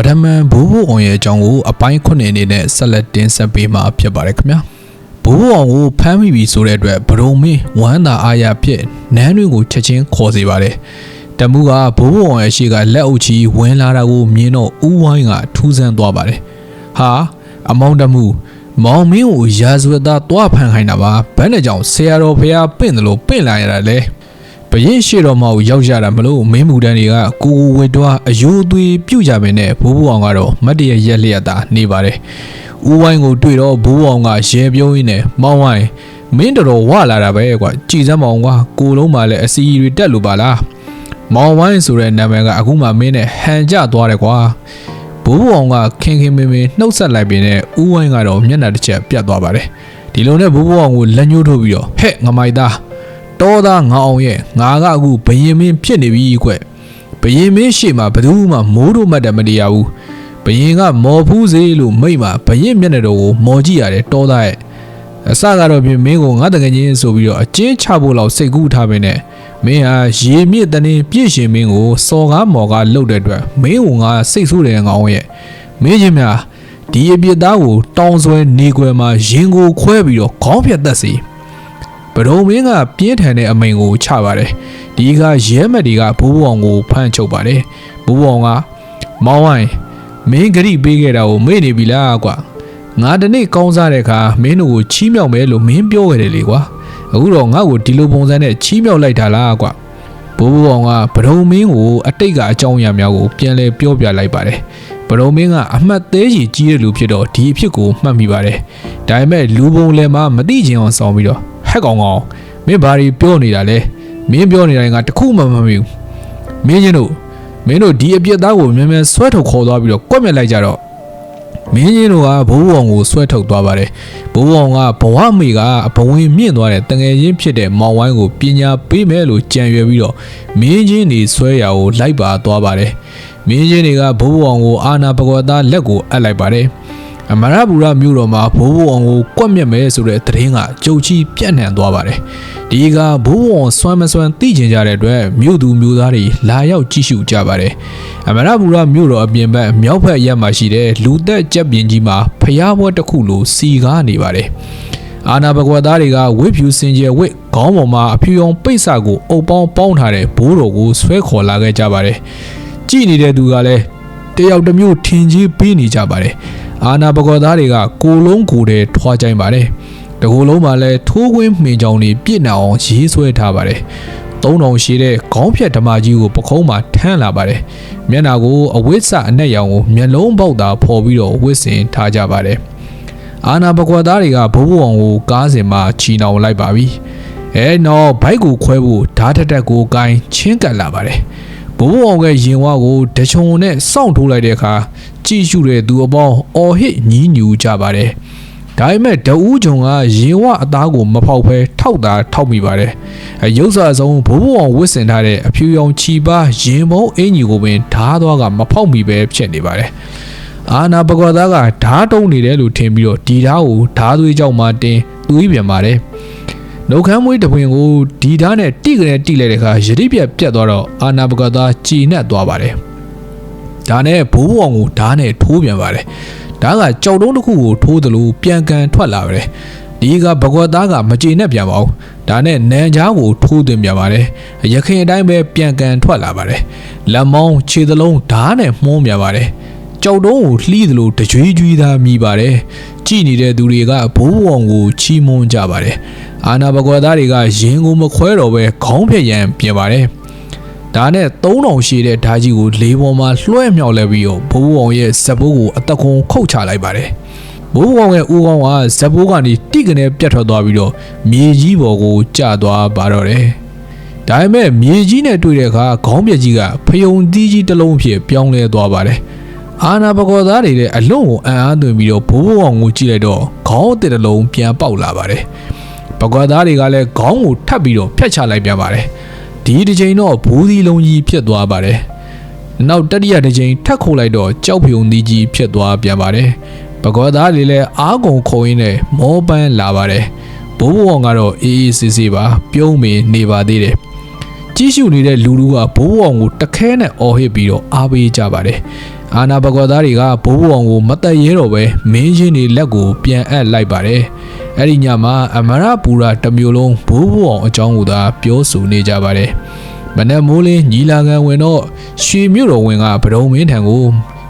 ပထမန်ဘိုးဘိုးအောင်ရဲ့အကြောင်းကိုအပိုင်းခုနှစ်အနေနဲ့ဆက်လက်တင်ဆက်ပေးမှာဖြစ်ပါတယ်ခင်ဗျာဘိုးဘိုးအောင်ကိုဖမ်းမိပြီဆိုတဲ့အတွက်ဘရုံမင်းဝမ်းသာအားရဖြစ်နန်းတွင်ကိုချက်ချင်းခေါ်စေပါတယ်တမှုကဘိုးဘိုးအောင်ရဲ့ရှေ့ကလက်အုပ်ချီဝင်လာတာကိုမြင်တော့ဥဝိုင်းကထူးဆန်းသွားပါတယ်ဟာအမောင်းတမှုမောင်မင်းကိုရာဇဝတ်သားတွားဖန်ခိုင်းတာပါဘယ်နဲ့ကြောင့်ဆရာတော်ဖះပင့်တယ်လို့ပင့်လာရတာလဲ ဘရင်ရှိတော်မောက်ရောက်ကြတာမလို့မင်းမူတန်းတွေကကိုကိုဝေတွားအယိုးသွေးပြုတ်ကြပဲနဲ့ဘိုးဘိုးအောင်ကတော့မတ်တရရက်လျက်သာနေပါတယ်ဦးဝိုင်းကိုတွေ့တော့ဘိုးဘိုးအောင်ကရေပြုံးရင်းနဲ့မောင်းဝိုင်းမင်းတော်တော်ဝလာတာပဲကွာကြည်စမ်းမောင်ကွာကိုလုံးမှလည်းအစီအရီတက်လို့ပါလားမောင်ဝိုင်းဆိုတဲ့နာမည်ကအခုမှမင်းနဲ့ဟန်ကြသွားတယ်ကွာဘိုးဘုံအောင်ကခင်ခင်မင်မင်နှုတ်ဆက်လိုက်ပြီးနဲ့ဦးဝိုင်းကတော့မျက်နှာတစ်ချက်ပြတ်သွားပါတယ်ဒီလိုနဲ့ဘိုးဘုံအောင်ကိုလက်ညှိုးထိုးပြီးတော့ဟဲ့ငမိုက်သား တော်သားငါအောင်ရဲ့ငါကအခုဘယင်မင်းဖြစ်နေပြီကွဘယင်မင်းရှေ့မှာဘယ်သူမှမိုးတို့မှတ်တယ်မတရားဘူးဘယင်ကမော်ဖူးစေလို့မိတ်မှာဘယင်မျက်နှာတော်ကိုမော်ကြည့်ရတယ်တော်သားရဲ့အစကတော့ပြင်မင်းကိုငါတကယ်ချင်းဆိုပြီးတော့အကျဉ်းချဖို့လောက်စိတ်ကူးထားပဲနဲ့မင်းဟာရေမြင့်တနေပြည့်ရှင်မင်းကိုစော်ကားမော်ကားလှုပ်တဲ့အတွက်မင်းကငါစိတ်ဆိုးတယ်ငါအောင်ရဲ့မင်းချင်းများဒီအပြစ်သားကိုတောင်းဆွဲနေခွဲမှာရင်ကိုခွဲပြီးတော့ခေါင်းဖြတ်သက်စီ ဘဒုံမင်းကပြင်းထန်တဲ့အမိန်ကိုချပါတယ်ဒီကရဲမက်တွေကဘိုးဘွားကိုဖမ်းချုပ်ပါတယ်ဘိုးဘွားကမောင်းဝိုင်းမင်းဂရိပေးခဲ့တာကိုမေ့နေပြီလားကွာငါတနေ့ကောင်းစားတဲ့အခါမင်းတို့ကိုချီးမြှောက်မယ်လို့မင်းပြောခဲ့တယ်လေကွာအခုတော့ငါ့ကိုဒီလိုပုံစံနဲ့ချီးမြှောက်လိုက်တာလားကွာဘိုးဘွားကဗဒုံမင်းကိုအတိတ်ကအကြောင်းအရာများကိုပြန်လဲပြောပြလိုက်ပါတယ်ဗဒုံမင်းကအမှတ်သေးကြီးကြီးတဲ့လူဖြစ်တော့ဒီအဖြစ်ကိုမှတ်မိပါတယ်ဒါပေမဲ့လူပုံလည်းမမသိချင်အောင်ဆောင်ပြီးတော့ ဟက်ကောင်ကောင်မင်းဘာတွေပြောနေတာလဲမင်းပြောနေတာကတခုမှမမှန်ဘူးမင်းချင်းတို့မင်းတို့ဒီအပြစ်သားကိုမြန်မြန်ဆွဲထုတ်ခေါ်သွားပြီးတော့ကွက်မြက်လိုက်ကြတော့မင်းကြီးတို့ကဘိုးဘုံကိုဆွဲထုတ်သွားပါတယ်ဘိုးဘုံကဘဝမေကဘဝင်မြင့်သွားတဲ့တငယ်ချင်းဖြစ်တဲ့မောင်ဝိုင်းကိုပညာပေးမယ်လို့ကြံရွယ်ပြီးတော့မင်းကြီးနေဆွဲရကိုလိုက်ပါသွားပါတယ်မင်းကြီးတွေကဘိုးဘုံကိုအာနာပကောသားလက်ကိုအပ်လိုက်ပါတယ် အမရပူရမြို့တော်မှာဘိုးဘုံကိုကွက်မြက်မယ်ဆိုတဲ့သတင်းကကြုံချီပြန့်နှံ့သွားပါတယ်ဒီကဘိုးဘုံစွမ်းမစွမ်းသိကျင်ကြတဲ့အတွက်မြို့သူမြို့သားတွေလာရောက်ကြည့်ရှုကြပါတယ်အမရပူရမြို့တော်အပြင်ဘက်မြောက်ဘက်ရက်မှာရှိတဲ့လူသက်ကြက်ပြင်ကြီးမှာဖျားပွဲတစ်ခုလိုစီကားနေပါတယ်အာနာဘကွာသားတွေကဝစ်ဖြူစင်ကြယ်ဝစ်ခေါင်းပေါ်မှာအဖြူရောင်ပိတ်စာကိုအုပ်ပေါင်းပေါင်းထားတဲ့ဘိုးတော်ကိုဆွဲခေါ်လာခဲ့ကြပါတယ်ကြည့်နေတဲ့သူကလည်းတယောက်တစ်မျိုးထင်ကြီးပေးနေကြပါတယ် အာနာဘကွာသားတွေကကိုလုံးကိုယ်တည်းထွားကြိုင်းပါတယ်တကူလုံးမှာလည်းထိုးခွင်းမှင်ကြောင်တွေပြစ်နေအောင်ရေးဆွဲထားပါတယ်သုံးတောင်ရှိတဲ့ခေါင်းဖြတ်ဓမာကြီးကိုပခုံးမှာထမ်းလာပါတယ်မျက်နာကိုအဝိဆအနက်ရောင်ကိုမျက်လုံးပေါက်တာဖော်ပြီးတော့ဝစ်စင်ထားကြပါတယ်အာနာဘကွာသားတွေကဘိုးဘုံကိုကားစင်မှာချီနှောင်လိုက်ပါပြီအဲတော့ဘိုက်ကိုခွဲဖို့ဓာတ်တက်တက်ကိုကိုင်းချင်းကပ်လာပါတယ်ဘိုးဘုံအောင်ကရင်ဝါကိုတချုံနဲ့စောင့်ထိုးလိုက်တဲ့အခါ ကြည့်ရှုတဲ့သူအပေါင်းအော်ဟစ်ညီးညူကြပါတယ်ဒါပေမဲ့ဒအူးဂျုံကရေဝအသားကိုမဖောက်ဖဲထောက်တာထောက်မိပါတယ်။အယုတ်စာဆုံးဘိုးဘိုးအောင်ဝစ်စင်ထားတဲ့အဖြူရောင်ချီပါရင်ဘုံအင်ကြီးကိုပင်ဓားသွားကမဖောက်မိပဲဖြစ်နေပါတယ်။အာနာပကွာသားကဓားတုံးနေတယ်လို့ထင်ပြီးတော့ဒီဓားကိုဓားသွေးကြောက်မှတင်သွေးပြန်ပါတယ်။နှုတ်ခမ်းမွေးတပွင်ကိုဒီဓာတ်နဲ့တိကနေတိလိုက်တဲ့အခါရတိပြက်ပြတ်သွားတော့အာနာပကသားကြည်နက်သွားပါတယ်။ ဒါနဲ့ဘိုးဘဝကိုဓာတ်နဲ့ထိုးပြန်ပါတယ်။ဒါကကြောက်တုံးတစ်ခုကိုထိုးသလိုပြန်ကန်ထွက်လာပါတယ်။ဒီကဘကွက်သားကမကြေနဲ့ပြန်ပါဘူး။ဒါနဲ့နန်ချားကိုထိုးသွင်းပြန်ပါတယ်။ရခင်အတိုင်းပဲပြန်ကန်ထွက်လာပါတယ်။လက်မောင်းခြေသလုံးဓာတ်နဲ့မှုံးပြန်ပါတယ်။ကြောက်တုံးကိုလှီးသလိုတကြွေးကြွေးသားမိပါတယ်။ကြည်နေတဲ့သူတွေကဘိုးဘဝကိုချီးမွမ်းကြပါတယ်။အာနာဘကွက်သားတွေကရင်ကိုမခွဲတော့ပဲခေါင်းဖြက်ရန်ပြင်ပါတယ်။ ဒါနဲ့3000ရှိတဲ့ဓာကြီးကိုလေးပေါ်မှာလွှဲမြောက်လဲပြီးတော့ဘိုးဘဝရဲ့ဇက်ဘိုးကိုအသက်ခွန်ခုတ်ချလိုက်ပါတယ်။ဘိုးဘဝရဲ့ဦးကောင်းကဇက်ဘိုးကနေတိကနေပြတ်ထွက်သွားပြီးတော့မြေကြီးပေါ်ကိုကျသွားပါတော့တယ်။ဒါပေမဲ့မြေကြီးနဲ့တွေ့တဲ့အခါခေါင်းပြက်ကြီးကဖယုံသီးကြီးတစ်လုံးဖြစ်ပြောင်းလဲသွားပါတယ်။အာနာပကောသားတွေလည်းအလွန်ကိုအံ့အားသွင်းပြီးတော့ဘိုးဘဝကိုကြည့်လိုက်တော့ခေါင်းအတစ်တစ်လုံးပြန်ပေါက်လာပါတယ်။ပကောသားတွေကလည်းခေါင်းကိုထပ်ပြီးတော့ဖျက်ချလိုက်ပြန်ပါတယ်။ ဒီတစ်ချိန်တော့ဘူးသီးလုံးကြီးဖြစ်သွားပါတယ်။နောက်တတိယတစ်ချိန်ထပ်ခုတ်လိုက်တော့ကြောက်ဖြုံသီးကြီးဖြစ်သွားပြန်ပါတယ်။ပကောသားတွေလည်းအားကုန်ခုံရင်းနဲ့မောပန်းလာပါတယ်။ဘိုးဘဝကတော့အေးအေးဆေးဆေးပါပြုံးမေနေပါသေးတယ်။ကြီးရှုနေတဲ့လူလူကဘိုးဘဝကိုတခဲနဲ့အော်ဟစ်ပြီးတော့အားပေးကြပါတယ်။ အာနာဘကွာသားတွေကဘိုးဘုံကိုမတက်ရဲတော့ပဲမင်းချင်းတွေလက်ကိုပြန်အပ်လိုက်ပါတယ်။အဲ့ဒီညမှာအမရပူရာတစ်မျိုးလုံးဘိုးဘုံအကြောင်းကိုသာပြောဆိုနေကြပါတယ်။မနက်မိုးလင်းညီလာခံဝင်တော့ရွှေမြို့တော်ဝင်ကဗဒုံမင်းထံကို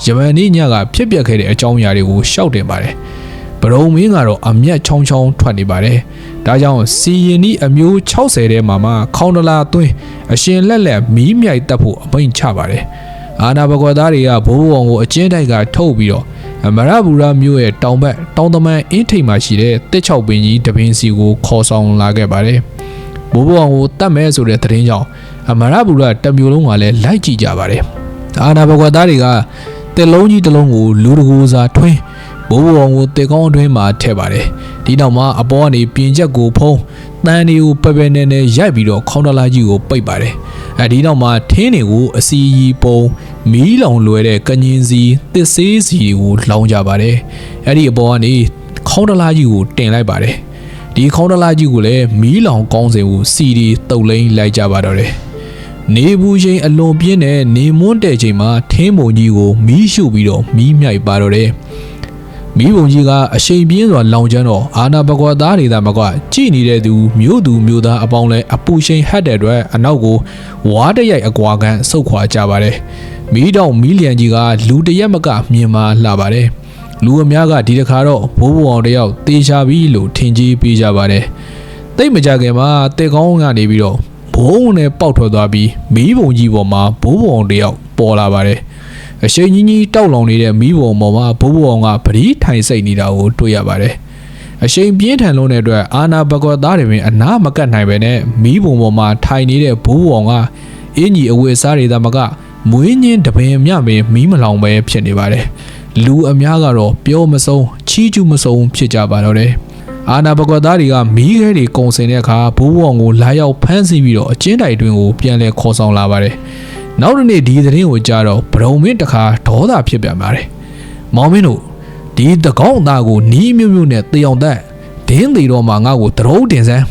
ယမန်နေ့ညကဖြစ်ပျက်ခဲ့တဲ့အကြောင်းအရာတွေကိုရှောက်တင်ပါတယ်။ဗဒုံမင်းကတော့အမျက်ချောင်းချောင်းထွက်နေပါတယ်။ဒါကြောင့်စီရင်ဤအမျိုး60ထဲမှာမှခေါင်းတလာသွင်းအရှင်လက်လက်မီးမြိုက်တက်ဖို့အမိန့်ချပါတယ်။ အာနာဘကွာသားတွေကဘိုးဘုံကိုအကျဉ်းတိုက်ကထုတ်ပြီးတော့အမရဘူရာမြို့ရဲ့တောင်ဘက်တောင်တမန်အင်းထိပ်မှာရှိတဲ့တစ်ချောက်ပင်ကြီးတပင်းစီကိုခေါ်ဆောင်လာခဲ့ပါတယ်။ဘိုးဘုံကိုတတ်မဲဆိုတဲ့သတင်းကြောင့်အမရဘူရာတစ်မျိုးလုံးကလည်းလိုက်ကြည့်ကြပါတယ်။အာနာဘကွာသားတွေကတစ်လုံးကြီးတစ်လုံးကိုလူတကူစားထွင်းဘိုးဘုံကိုတေကောင်းအတွင်းမှာထည့်ပါတယ်ဒီနောက်မှာအပေါ်ကနေပြင်ချက်ကိုဖုံး တန်းတွေကိုပပနေနေရိုက်ပြီးတော့ခေါင်းတလာကြီးကိုပိတ်ပါတယ်အဲဒီနောက်မှာထင်းတွေကိုအစီရီပုံမီးလောင်လွယ်တဲ့ကညင်းစီတစ်ဆေးစီကိုလောင်ကြပါတယ်အဲ့ဒီအပေါ်ကနေခေါင်းတလာကြီးကိုတင်လိုက်ပါတယ်ဒီခေါင်းတလာကြီးကိုလည်းမီးလောင်ကောင်းစင်ကိုစီဒီတုတ်လိမ့်လိုက်ကြပါတော့တယ်နေဘူးချင်းအလွန်ပြင်းတဲ့နေမွန်းတဲ့ချိန်မှာထင်းပုံကြီးကိုမီးရှို့ပြီးတော့မီးမြိုက်ပါတော့တယ် မိဘုံကြီးကအရှိန်ပြင်းစွာလောင်ကျွမ်းတော့အာနာဘကွာသားနေတာမကွာကြည်နေတဲ့သူမြို့သူမြို့သားအပေါင်းလဲအပူရှိန်ဟတ်တဲ့အတွက်အနောက်ကိုဝါတရိုက်အကွာကန်ဆုတ်ခွာကြပါတယ်မိတော့မီလီယံကြီးကလူတရက်မကမြင်မာလာပါတယ်လူအများကဒီတခါတော့ဘိုးဘုံအောင်တယောက်တေချာပြီလို့ထင်ကြီးပေးကြပါတယ်တိတ်မကြခင်မှာတေကောင်းကနေပြီးတော့ဘိုးနဲ့ပေါက်ထွက်သွားပြီးမီးပုံကြီးပေါ်မှာဘိုးဘုံအောင်တယောက်ပေါ်လာပါတယ် အရှိန်ကြီးကြီးတောက်လောင်နေတဲ့မီးပုံပေါ်မှာဘိုးဘုံအောင်ကပရိထိုင်စိတ်နေတာကိုတွေ့ရပါတယ်အရှိန်ပြင်းထန်လုံးတဲ့အတွက်အာနာဘကောသားတွေပင်အနာမကတ်နိုင်ပဲနဲ့မီးပုံပေါ်မှာထိုင်နေတဲ့ဘိုးဘုံအောင်ကအင်းကြီးအဝတ်စားတွေသာမကမွေးညင်းတပင်မြပင်မီးမလောင်ပဲဖြစ်နေပါတယ်လူအများကတော့ပြောမဆုံးချီးကျူးမဆုံးဖြစ်ကြပါတော့တယ်အာနာဘကွာသားတွေကမီးခဲတွေကုံစင်တဲ့အခါဘိုးဘုံကိုလာရောက်ဖမ်းဆီးပြီးတော့အချင်းတိုင်တွင်ကိုပြန်လဲခေါ်ဆောင်လာပါတယ်။ နောက်တစ်နေ့ဒီသတင်းကိုကြားတော့ဗရုံမင်းတခါဒေါသဖြစ်ပြန်ပါတယ်။မောင်မင်းတို့ဒီတကောင်းအသားကိုနီးမျိုးမျိုးနဲ့တေအောင်တက်ဒင်းသေးတော့မှငါ့ကိုတရုံးတင်စမ်း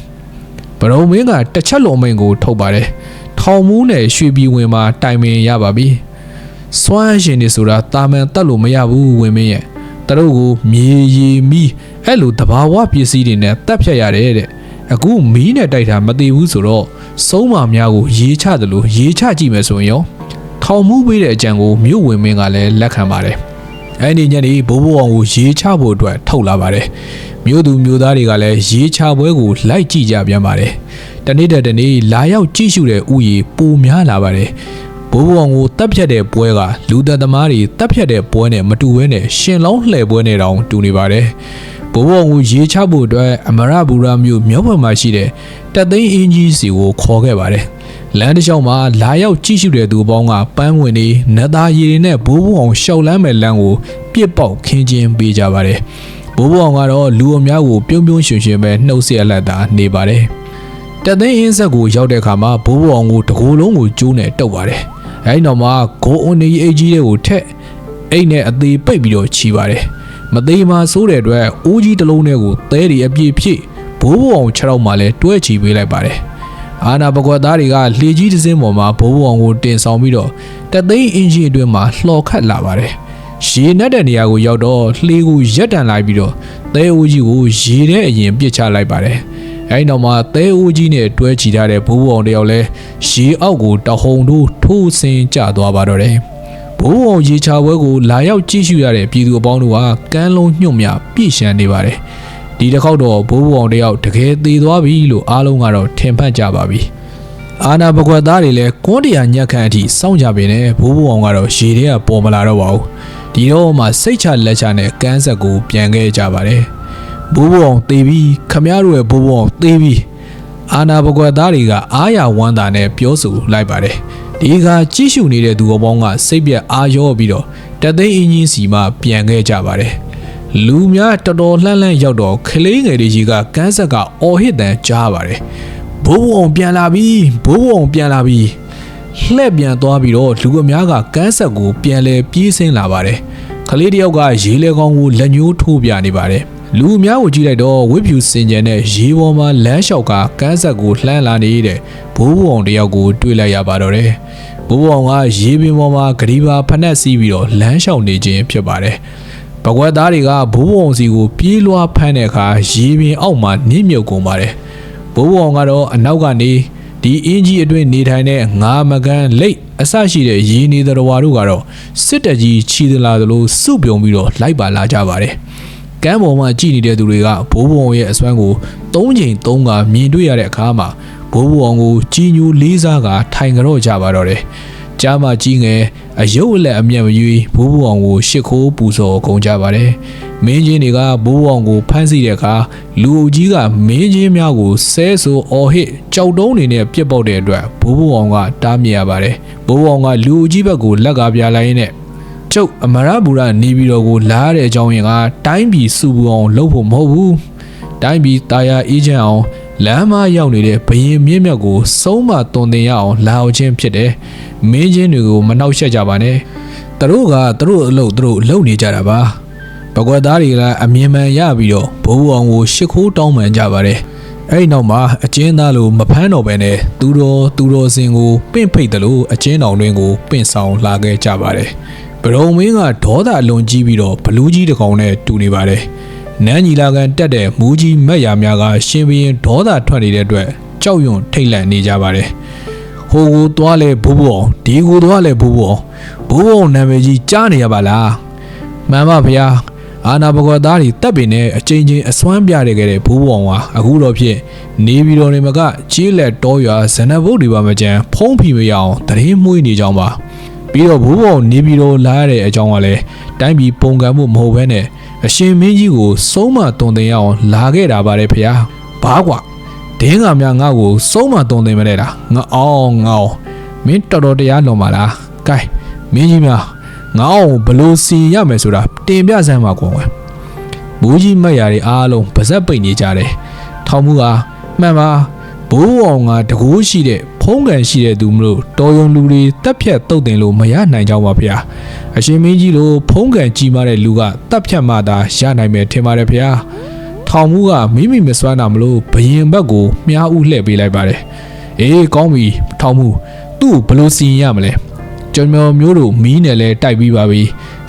ဗရုံမင်းကတစ်ချက်လုံးမိန်ကိုထုတ်ပါတယ်။ထောင်မူးနဲ့ရွှေပြည်ဝင်မှာတိုင်ပင်ရပါပြီ။စွမ်းရှင်နေဆိုတာတာမန်တက်လို့မရဘူးဝင်မင်းရဲ့တရုတ်ကိုမြေရီမီးအဲ့လိုတဘာဝပစ္စည်းတွေနဲ့တက်ဖြတ်ရတယ်တဲ့ အခုမီးနဲ့တိုက်တာမသေးဘူးဆိုတော့စုံးမများကိုရေးချတယ်လို့ရေးချကြည့်မယ်ဆိုရင်ရောထောင်မှုပေးတဲ့အကြံကိုမြို့ဝင်မင်းကလည်းလက်ခံပါတယ်အဲ့ဒီညနေဘိုးဘိုးအောင်ကိုရေးချဖို့အတွက်ထုတ်လာပါတယ်မြို့သူမြို့သားတွေကလည်းရေးချပွဲကိုလိုက်ကြည့်ကြပြန်ပါတယ်တနေ့တည်းတနေ့လာရောက်ကြည့်ရှုတဲ့ဥယျာဉ်ပိုများလာပါတယ်ဘိုးဘုံကိုတပ်ဖြတ်တဲ့ပွဲကလူသက်သမားတွေတပ်ဖြတ်တဲ့ပွဲနဲ့မတူဘဲနဲ့ရှင်လောင်းလှည့်ပွဲနဲ့တောင်တူနေပါတယ်။ ဘိုးဘုံကိုရေးချဖို့အတွက်အမရဘူရာမြို့မြောက်ဘက်မှာရှိတဲ့တက်သိန်းအင်းကြီးစီကိုခေါ်ခဲ့ပါတယ်။လမ်းတစ်လျှောက်မှာလာရောက်ကြည့်ရှုတဲ့သူပေါင်းကပန်းဝင်နေနတ်သားရည်တွေနဲ့ဘိုးဘုံအောင်ရှောက်လန်းမဲ့လမ်းကိုပြစ်ပေါက်ခင်းခြင်းပေးကြပါတယ်။ဘိုးဘုံအောင်ကတော့လူအများကိုပြုံးပြုံးရွှင်ရွှင်ပဲနှုတ်ဆက်လက်တာနေပါတယ်။တက်သိန်းအင်းဆက်ကိုရောက်တဲ့အခါမှာဘိုးဘုံအောင်ကိုတကိုယ်လုံးကိုကျိုးနဲ့တုပ်ပါတယ်။အဲဒီနောက်မှာဂိုးအွန်နေအိတ်ကြီးတွေကိုထက်အိတ်နဲ့အသေးပိတ်ပြီးတော့ခြီးပါတယ် မသေးမှဆိုးတဲ့အတွက်အိုးကြီးတစ်လုံးနဲ့ကိုသဲတွေအပြည့်ဖြည့်ဘိုးဘုံအောင်ခြေထောက်မှလည်းတွဲချီပေးလိုက်ပါတယ်အာနာပကွက်သားတွေကလှေကြီးတစ်စင်းပေါ်မှာဘိုးဘုံအောင်ကိုတင်ဆောင်ပြီးတော့တသိန်းအင်ဂျင်အတွင်းမှာလှော်ခတ်လာပါတယ်ရေနက်တဲ့နေရာကိုရောက်တော့လှေကိုရက်တန်လိုက်ပြီးတော့သဲအိုးကြီးကိုရေထဲအရင်ပစ်ချလိုက်ပါတယ်အဲဒီနောက်မှာသဲအိုးကြီးနဲ့တွဲချီထားတဲ့ဘိုးဘုံတယောက်လဲရေအောက်ကိုတဟုန်တို့ထိုးဆင်းကျသွားပါတော့တယ် ဘိုးဘုံရေချပွဲကိုလာရောက်ကြည့်ရှုရတဲ့ပြည်သူအပေါင်းတို့ဟာကမ်းလုံးညှို့မြပြည့်ရှမ်းနေပါတယ်ဒီတစ်ခေါက်တော့ဘိုးဘုံတယောက်တကယ်သေးသွားပြီလို့အားလုံးကတော့ထင်မှတ်ကြပါပြီအာနာပကွက်သားတွေလည်းကွန်းတရာညက်ခန့်အထိစောင့်ကြပေနဲ့ဘိုးဘုံအောင်ကတော့ရေထဲကပေါ်မလာတော့ပါဘူးဒီတော့မှစိတ်ချလက်ချနဲ့ကန်းဆက်ကိုပြန်ခဲ့ကြပါတယ်ဘိုးဘုံအောင်သေပြီးခမရတို့ရဲ့ဘိုးဘုံအောင်သေပြီးအာနာပကွက်သားတွေကအားရဝမ်းသာနဲ့ပြောဆိုလိုက်ပါတယ် ဒီကကြည့်ရှုနေတဲ့သူအပေါင်းကစိတ်ပြက်အားရောပြီးတော့တသိန်းအင်းကြီးစီမှပြန်ခဲ့ကြပါတယ်လူများတော်တော်လှမ်းလှမ်းရောက်တော့ကလေးငယ်တွေကြီးကကန်းဆက်ကအော်ဟစ်တန်ကြားပါတယ်ဘိုးဘုံပြန်လာပြီဘိုးဘုံပြန်လာပြီလှည့်ပြန်သွားပြီးတော့လူအများကကန်းဆက်ကိုပြန်လဲပြေးဆင်းလာပါတယ်ကလေးတယောက်ကရေလေကောင်းကိုလက်ညှိုးထိုးပြနေပါတယ် လူအများကိုကြည့်လိုက်တော့ဝစ်ဖြူစင်ကြံတဲ့ရေပေါ်မှာလမ်းလျှောက်ကကန်းဆက်ကိုလှမ်းလာနေတဲ့ဘိုးဘုံတယောက်ကိုတွေ့လိုက်ရပါတော့တယ်ဘိုးဘုံကရေပင်ပေါ်မှာဂရီပါဖက်နှက်စီးပြီးတော့လမ်းလျှောက်နေခြင်းဖြစ်ပါတယ်ပကွက်သားတွေကဘိုးဘုံစီကိုပြေးလွှားဖမ်းတဲ့အခါရေပင်အောက်မှာနစ်မြုပ်ကုန်ပါတယ်ဘိုးဘုံကတော့အနောက်ကနေဒီအင်းကြီးအတွင်းနေထိုင်တဲ့ငါမကန်လိတ်အဆရှိတဲ့ရင်းနေတော်ဝါတို့ကတော့စစ်တပ်ကြီးချီသလာသလိုစုပြုံပြီးတော့လိုက်ပါလာကြပါတယ်။ ကမ်းပေါ်မှာကြည်နေတဲ့သူတွေကဘိုးဘုံရဲ့အစွမ်းကို၃ချိန်၃ကမြင်တွေ့ရတဲ့အခါမှာဘိုးဘုံကိုကြီးညိုလေးစားကထိုင်ကြတော့ကြပါတော့တယ်။ကြားမှာကြီးငယ်အယုတ်အလက်အမျက်မရွေးဘိုးဘုံကိုရှ िख ိုးပူဇော်ကုန်ကြပါတယ်။မင်းချင်းတွေကဘိုးဘုံကိုဖမ်းဆီးတဲ့အခါလူအုပ်ကြီးကမင်းချင်းများကိုဆဲဆိုအော်ဟစ်ကြောက်တုံးနေနဲ့ပြစ်ပေါက်တဲ့အတွက်ဘိုးဘုံကတားမြစ်ရပါတယ်။ဘိုးဘုံကလူအုပ်ကြီးဘက်ကိုလက်ကားပြလိုက်ရင်းနဲ့ ကျုပ်အမရဘူရနေပြီးတော့ကိုလာရတဲ့အကြောင်းရင်ကတိုင်းပြည်စုပူအောင်လုပ်ဖို့မဟုတ်ဘူးတိုင်းပြည်တာယာအေးချမ်းအောင်လမ်းမရောက်နေတဲ့ဘရင်မြင့်မြတ်ကိုစုံးမတွန်တင်ရအောင်လာအောင်ခြင်းဖြစ်တယ်မင်းချင်းတွေကိုမနှောက်ယှက်ကြပါနဲ့သူတို့ကသူတို့အလုပ်သူတို့လုပ်နေကြတာပါပကွက်သားတွေကလည်းအမြင်မှန်ရပြီးတော့ဘိုးဘုံအောင်ကိုရှ िख ိုးတောင်းပန်ကြပါတယ်အဲ့ဒီနောက်မှာအကျဉ်းသားလိုမဖမ်းတော့ဘဲနဲ့သူတော်သူတော်စင်ကိုပင့်ဖိတ်တယ်လို့အကျဉ်းတော်တွင်ကိုပင့်ဆောင်လာခဲ့ကြပါတယ်ဗ ရုံမင်းကဒေါသအလွန်ကြီးပြီးတော့ဘလူးကြီးတစ်ကောင်နဲ့တူနေပါတယ်နန်းကြီးလာကန်တက်တဲ့မူးကြီးမက်ရများကရှင်ဘရင်ဒေါသထွက်နေတဲ့အတွက်ကြောက်ရွံ့ထိတ်လန့်နေကြပါတယ်ဟိုကိုသွားလဲဘိုးဘုံဒီကိုသွားလဲဘိုးဘုံဘိုးဘုံနာမည်ကြီးကြားနေရပါလားမှန်ပါဗျာအာနာဘဂဝသားတွေတပ်ပင်နဲ့အချိန်ချင်းအစွမ်းပြရခဲ့တဲ့ဘိုးဘုံဟာအခုတော့ဖြစ်နေပြီးတော့နေမကကြီးလက်တော်ရွာဇနဘုတ်တွေပါမကြမ်းဖုံးဖီမရအောင်တရင်မှုနေကြောင်းပါ ပြီးတော့ဘိုးဘုံနေပြီးတော့လာရတဲ့အကြောင်းကလည်းတိုင်းပြည်ပုံကံမှုမဟုတ်ဘဲနဲ့အရှင်မင်းကြီးကိုစုံးမတုံတင်ရအောင်လာခဲ့တာပါတယ်ဖေ။ဘာကွာဒင်းကများငါ့ကိုစုံးမတုံတင်မလဲလားငါအောင်ငါအောင်မင်းတော်တော်တရားလွန်ပါလား။ကဲမင်းကြီးများငါအောင်ဘလို့စီရမယ်ဆိုတာတင်ပြစမ်းပါကွာ။မိုးကြီးမက်ရာတွေအားလုံးပါဇက်ပိတ်နေကြတယ်။ထောင်မှုကမှန်ပါ ဘိုးအောင်ကတကူးရှိတဲ့ဖုံးကန်ရှိတဲ့သူမလို့တော်ယုံလူတွေတက်ဖြတ်တုတ်တင်လို့မရနိုင်ကြောင်းပါဗျာအရှင်မင်းကြီးလိုဖုံးကန်ကြီးမားတဲ့လူကတက်ဖြတ်မှသာရနိုင်မယ်ထင်ပါတယ်ဗျာထောင်မှုကမိမိမစွမ်းတာမလို့ဘယင်ဘက်ကိုမြားဥလှည့်ပေးလိုက်ပါတယ်အေးကောင်းပြီထောင်မှုသူ့ဘလို့စီရင်ရမလဲကျွန်တော်မျိုးတို့မီးနဲ့လဲတိုက်ပြီးပါပြီ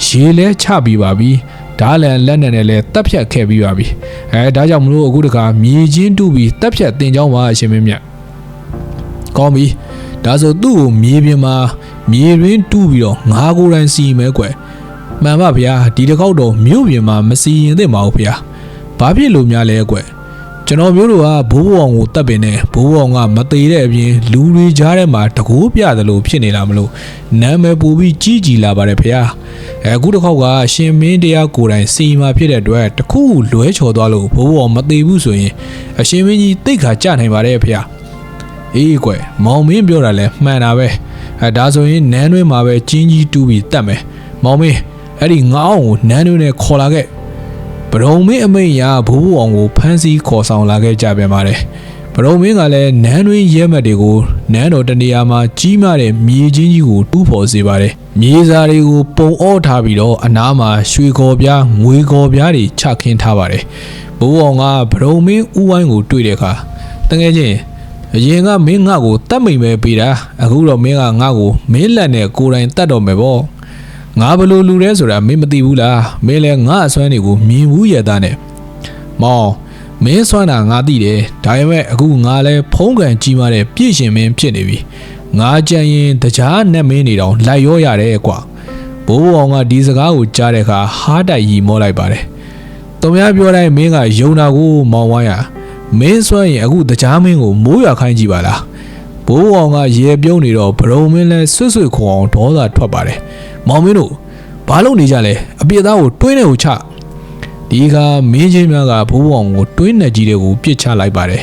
ရေလဲချပြီးပါပြီ ဓာလန်လက်နဲ့လည်းတက်ဖြတ်ခဲ့ပြီးပါပြီအဲဒါကြောင့်မလို့အခုတခါမြေချင်းတူပြီးတက်ဖြတ်တင်ကြောင်းပါအရှင်မင်းမြတ်ကောင်းပြီဒါဆိုသူ့ကိုမြေပြင်မှာမြေရင်းတူးပြီးတော့ငါးကိုယ်တိုင်စီမဲကွယ်မှန်ပါဗျာဒီတစ်ခေါက်တော့မြို့ပြင်မှာမစီရင်သင့်ပါဘူးဗျာဘာဖြစ်လို့များလဲကွယ် ကျွန်တော်မျိုးတို့ကဘိုးဘဝကိုတက်ပင်နေဘိုးဘဝကမသေးတဲ့အပြင်လူတွေကြားထဲမှာတကိုးပြတယ်လို့ဖြစ်နေတာမလို့နာမည်ပူပြီးကြီးကြီးလာပါတယ်ဖေ။အခုတစ်ခေါက်ကရှင်မင်းတရားကိုယ်တိုင်စီမာဖြစ်တဲ့အတွက်တခုလွဲချော်သွားလို့ဘိုးဘဝမသေးဘူးဆိုရင်အရှင်မင်းကြီးတိတ်ခါကြနိုင်ပါတယ်ဖေ။အေးကွယ်မောင်မင်းပြောတာလဲမှန်တာပဲ။အဲဒါဆိုရင်နန်းတွင်းမှာပဲကျင်းကြီးတူးပြီးတတ်မယ်။မောင်မင်းအဲ့ဒီငါအောင်ကိုနန်းတွင်းနဲ့ခေါ်လာခဲ့။ ဗရုံမင်းအမိန်ရဘိုးဘအောင်ကိုဖမ်းဆီးခေါ်ဆောင်လာခဲ့ကြပြန်ပါတယ်ဗရုံမင်းကလည်းနန်းတွင်းရဲမက်တွေကိုနန်းတော်တနေရာမှာကြီးမားတဲ့မြေချင်းကြီးကိုတူးဖော်စေပါတယ်မြေစာတွေကိုပုံအောထားပြီးတော့အနားမှာရွှေကော်ပြားငွေကော်ပြားတွေချခင်းထားပါတယ်ဘိုးအောင်ကဗရုံမင်းဥဝိုင်းကိုတွေ့တဲ့အခါတကယ်ချင်းအရင်ကမင်းငါ့ကိုတတ်မိန်ပဲပေးတာအခုတော့မင်းကငါ့ကိုမင်းလက်နဲ့ကိုယ်တိုင်တတ်တော့မယ်ပေါ့ ငါဘလို့လူရဲဆိုတာမင်းမသိဘူးလားမင်းလည်းငါအစွမ်းတွေကိုမြင်ဘူးရတဲ့နဲ့မောင်မင်းစွမ်းတာငါသိတယ်ဒါပေမဲ့အခုငါလည်းဖုံးကန်ကြီးမားတဲ့ပြည့်ရှင်မင်းဖြစ်နေပြီငါကြံရင်တကြားနဲ့မင်းနေတော့လိုက်ရောရတယ်ကွာဘိုးဘောင်ကဒီစကားကိုကြားတဲ့အခါဟားတိုက်ရီမောလိုက်ပါတယ်။တုံများပြောတိုင်းမင်းကယုံတာကိုမောင်ဝိုင်းရမင်းစွမ်းရင်အခုတကြားမင်းကိုမိုးရွာခိုင်းကြည့်ပါလား။ဘိုးဘောင်ကရေပြုံးနေတော့ဘရုံမင်းလဲဆွတ်ဆွတ်ခေါအောင်ဒေါသထွက်ပါတယ်။ မောင်မင်းတို့ဘာလုပ်နေကြလဲအပြစ်သားကိုတွင်းထဲကိုချဒီကမင်းချင်းများကဘိုးဘောင်ကိုတွင်းနဲ့ကြီးတွေကိုပြစ်ချလိုက်ပါတယ်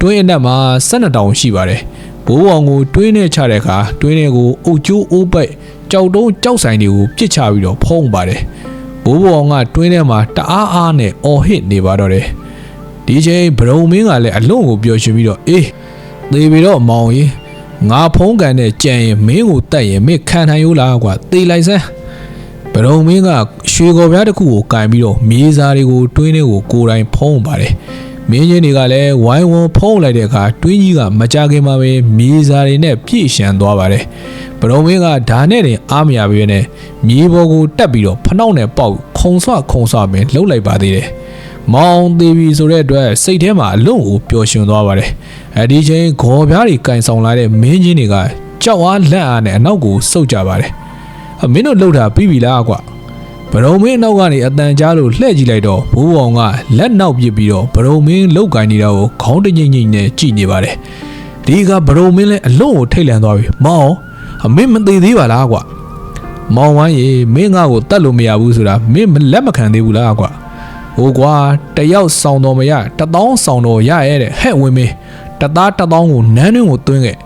တွင်းအနက်မှာ12တောင်ရှိပါတယ်ဘိုးဘောင်ကိုတွင်းနဲ့ချတဲ့အခါတွင်းတွေကိုအုတ်ကျိုးအိုးပိတ်ကြောက်တုံးကြောက်ဆိုင်တွေကိုပြစ်ချပြီးတော့ဖုံးပါတယ်ဘိုးဘောင်ကတွင်းထဲမှာတအားအားနဲ့အော်ဟစ်နေပါတော့တယ်ဒီချိန်ဘရုံမင်းကလည်းအလွန်ကိုပျော်ရွှင်ပြီးတော့အေးသေပြီတော့မောင်ကြီးငါ ဖုံးကန်တဲ့ကြံရင်မင်းကိုတတ်ရင်မင်းခံနိုင်ရိုးလားကွာတေးလိုက်စမ်းဗရုံမင်းကရွှေကော်ပြားတစ်ခုကိုကင်ပြီးတော့မြေစာတွေကိုတွင်းထဲကိုကိုယ်တိုင်ဖုံးပါတယ်မင်းချင်းတွေကလည်းဝိုင်းဝန်းဖုံးလိုက်တဲ့အခါတွင်းကြီးကမကြခင်မှာပဲမြေစာတွေနဲ့ပြည့်ရှံသွားပါတယ်ဗရုံမင်းကဓာနဲ့တင်အားမရပြီးနဲ့မြေပေါ်ကိုတက်ပြီးတော့ဖနှောက်နဲ့ပေါက်ခုံဆွခုံဆွပင်လှုပ်လိုက်ပါသေးတယ် မောင်သေးပြီဆိုတဲ့အတွက်စိတ်ထဲမှာအလွန်ကိုပျော်ရွှင်သွားပါတယ်။အဲဒီချိန်ဂေါ်ပြားတွေကင်ဆောင်လာတဲ့မင်းကြီးတွေကကြောက်အားလက်အားနဲ့အနောက်ကိုစုပ်ကြပါတယ်။အမင်းတို့လှုပ်တာပြီးပြီလားကွာ။ဗရုံမင်းအနောက်ကနေအတန်ကြားလို့လှည့်ကြည့်လိုက်တော့ဘိုးဘောင်ကလက်နောက်ပစ်ပြီးတော့ဗရုံမင်းလုတ်ကင်နေတာကိုခေါင်းတငိမ့်ငိမ့်နဲ့ကြည့်နေပါတယ်။ဒီကဗရုံမင်းလည်းအလွန်ကိုထိတ်လန့်သွားပြီ။မောင်အမင်းမသေးသေးပါလားကွာ။မောင်ဝမ်းရေမင်းငါ့ကိုတတ်လို့မရဘူးဆိုတာမင်းလက်မခံသေးဘူးလားကွာ။ ဟိုကွာတယောက်ဆောင်တော်မရတသောင်းဆောင်တော်ရရဲ့တဲ့ဟဲ့ဝင်မင်းတသားတသောင်းကိုနန်းတွင်းကိုသွင်းခဲ့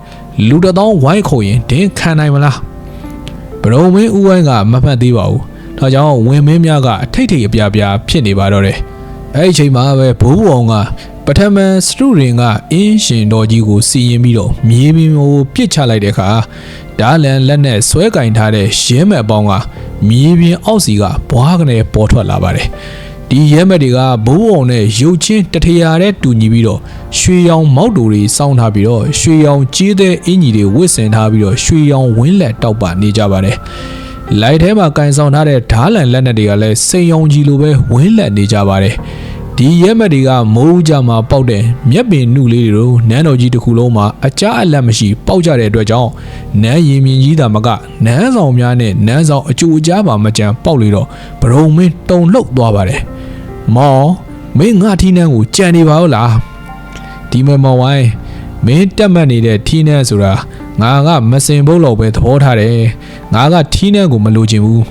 လူတသောင်းဝိုင်းခုံရင်ဒင်းခံနိုင်မလားဗရုံမင်းဦးဝိုင်းကမဖတ်သေးပါဘူးဒါကြောင့်ဝင်မင်းများကအထိတ်ထိတ်အပြာပြာဖြစ်နေပါတော့တယ်အဲ့ဒီအချိန်မှာပဲဘိုးဘုံကပထမစတူရင်ကအင်းရှင်တော်ကြီးကိုစီရင်ပြီးတော့မြေပြင်ကိုပြစ်ချလိုက်တဲ့အခါဓာလန်လက်နဲ့ဆွဲကင်ထားတဲ့ရဲမဲ့အပေါင်းကမြေပြင်အောက်စီကဘွားကနေပေါ်ထွက်လာပါတယ် ဒီရဲမဲ့တွေကဘိုးဘုံနဲ့ရုပ်ချင်းတထရာတဲ့တူညီပြီးတော့ရွှေရောင်မောက်တူတွေစောင်းထားပြီးတော့ရွှေရောင်ကြီးတဲ့အင်ကြီးတွေဝစ်ဆင်ထားပြီးတော့ရွှေရောင်ဝင်းလက်တောက်ပနေကြပါတယ်လိုက်ထဲမှာကန်ဆောင်ထားတဲ့ဓာလန်လက်နက်တွေကလည်းစိန်ရောင်ကြီးလိုပဲဝင်းလက်နေကြပါတယ်ဒီရဲမက်တွေကမိုးကြမှာပေါက်တဲ့မြက်ပင်နှုလေးတွေတို့နန်းတော်ကြီးတစ်ခုလုံးမှာအကြအလက်မရှိပေါက်ကြတဲ့အတွက်ကြောင့်နန်းရင်မြင်ကြီးတာမကနန်းဆောင်များနဲ့နန်းဆောင်အကျိုးအကြားပါမကြံပေါက်လေတော့ဘရုံမင်းတုံလှုပ်သွားပါတယ် မောင်မင်းငါထီးနှန်းကိုကြံနေပါဦးလားဒီမမောင်ဝိုင်းမင်းတက်မှတ်နေတဲ့ထီးနှန်းဆိုတာငါကမစင်ဖို့လို့ပဲသဘောထားတယ်ငါကထီးနှန်းကိုမလိုချင်ဘူး